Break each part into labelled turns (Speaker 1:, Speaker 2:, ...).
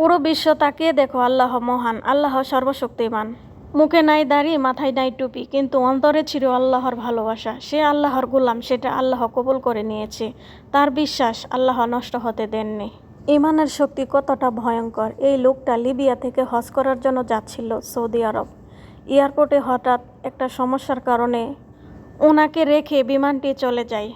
Speaker 1: পুরো বিশ্ব তাকিয়ে দেখো, আল্লাহ মহান, আল্লাহ সর্বশক্তিমান। মুখে নাই দাড়ি, মাথায় নাই টুপি, কিন্তু অন্তরে ছিল আল্লাহর ভালোবাসা। সে আল্লাহর গোলাম, সেটা আল্লাহ কবুল করে নিয়েছে। তার বিশ্বাস আল্লাহ নষ্ট হতে দেননি। ইমানের শক্তি কতটা ভয়ঙ্কর। এই লোকটা লিবিয়া থেকে হজ করার জন্য যাচ্ছিল সৌদি আরব। এয়ারপোর্টে হঠাৎ একটা সমস্যার কারণে ওনাকে রেখে বিমানটি চলে যায়।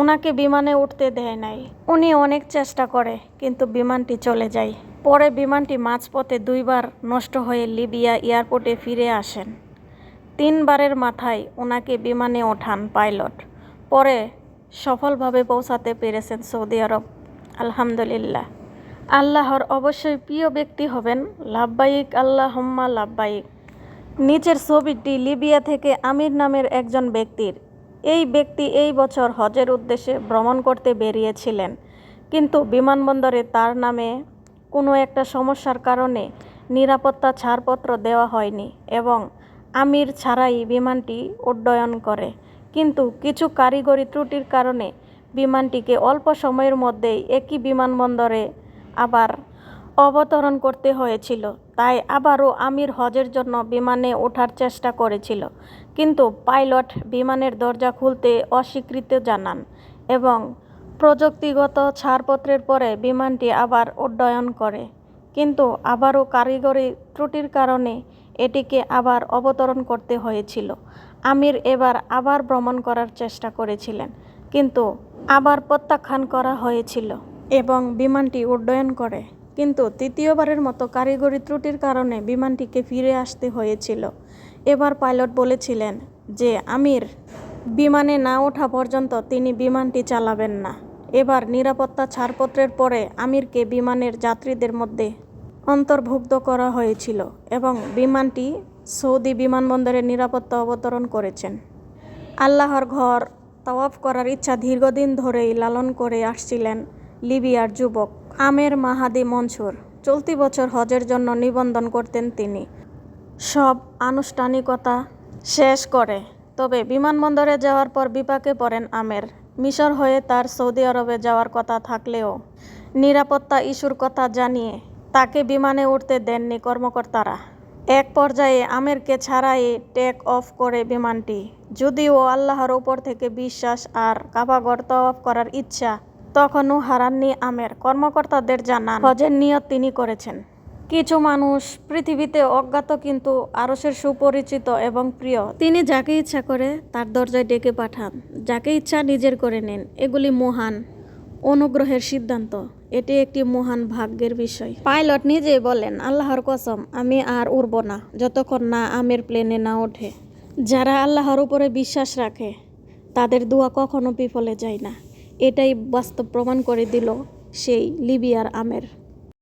Speaker 1: ওনাকে বিমানে উঠতে দেয় নাই। উনি অনেক চেষ্টা করে, কিন্তু বিমানটি চলে যায়। পরে বিমানটি মাঝপথে দুইবার নষ্ট হয়ে লিবিয়া এয়ারপোর্টে ফিরে আসেন। তিনবারের মাথায় ওনাকে বিমানে ওঠান পাইলট। পরে সফলভাবে পৌঁছাতে পেরেছেন সৌদি আরব। আলহামদুলিল্লাহ। আল্লাহর অবশ্যই প্রিয় ব্যক্তি হবেন লাভবাইক আল্লাহ হুম্মা লাভবাইক। নিচের ছবিটি লিবিয়া থেকে আমির নামের একজন ব্যক্তির। এই ব্যক্তি এই বছর হজের উদ্দেশ্যে ভ্রমণ করতে বেরিয়েছিলেন। কিন্তু বিমানবন্দরে তার নামে কোনো একটা সমস্যার কারণে নিরাপত্তা ছাড়পত্র দেওয়া হয়নি এবং আমির ছাড়াই বিমানটি উড্ডয়ন করে। কিন্তু কিছু কারিগরি ত্রুটির কারণে বিমানটিকে অল্প সময়ের মধ্যেই একই বিমানবন্দরে আবার অবতরণ করতে হয়েছিল। তাই আবারও আমির হজের জন্য বিমানে ওঠার চেষ্টা করেছিল। কিন্তু পাইলট বিমানের দরজা খুলতে অস্বীকৃতি জানান এবং প্রযুক্তিগত ছাড়পত্রের পরে বিমানটি আবার উড্ডয়ন করে। কিন্তু আবারও কারিগরি ত্রুটির কারণে এটিকে আবার অবতরণ করতে হয়েছিল। আমির এবার আবার ভ্রমণ করার চেষ্টা করেছিলেন, কিন্তু আবার প্রত্যাখ্যান করা হয়েছিল এবং বিমানটি উড্ডয়ন করে। কিন্তু তৃতীয়বারের মতো কারিগরি ত্রুটির কারণে বিমানটিকে ফিরে আসতে হয়েছিল। এবার পাইলট বলেছিলেন যে, আমির, বিমানে না ওঠা পর্যন্ত তিনি বিমানটি চালাবেন না। এবার নিরাপত্তা ছাড়পত্রের পরে আমিরকে বিমানের যাত্রীদের মধ্যে অন্তর্ভুক্ত করা হয়েছিল এবং বিমানটি সৌদি বিমানবন্দরে নিরাপত্তা অবতরণ করেছেন। আল্লাহর ঘর তাওয়াফ করার ইচ্ছা দীর্ঘদিন ধরেই লালন করে আসছিলেন লিবিয়ার যুবক আমের মাহাদি মনসুর। চলতি বছর হজের জন্য নিবন্ধন করতেন তিনি। সব আনুষ্ঠানিকতা শেষ করে। তবে বিমানবন্দরে যাওয়ার পর বিপাকে পড়েন আমের। মিশর হয়ে তার সৌদি আরবে যাওয়ার কথা থাকলেও নিরাপত্তা ইস্যুর কথা জানিয়ে তাকে বিমানে উঠতে দেননি কর্মকর্তারা। এক পর্যায়ে আমেরকে ছাড়াই টেক অফ করে বিমানটি। যদিও আল্লাহর ওপর থেকে বিশ্বাস আর কাবাগর তওয়াফ করার ইচ্ছা তখনও হারাননি আমের। কর্মকর্তাদের জানান, হজের নিয়ত তিনি করেছেন। কিছু মানুষ পৃথিবীতে অজ্ঞাত কিন্তু আরসের সুপরিচিত এবং প্রিয়। তিনি যাকে ইচ্ছা করে তার দরজায় ডেকে পাঠান। যাকে ইচ্ছা নিজের করে নেন। এগুলি মহান অনুগ্রহের সিদ্ধান্ত। এটি একটি মহান ভাগ্যের বিষয়। পাইলট নিজে বলেন, আল্লাহর কসম, আমি আর উড়ব না, যতক্ষণ না আমের প্লেনে না ওঠে। যারা আল্লাহর উপরে বিশ্বাস রাখে, তাদের দোয়া কখনো বিফলে যায় না। এটাই বাস্তব প্রমাণ করে দিল সেই লিবিয়ার আমের।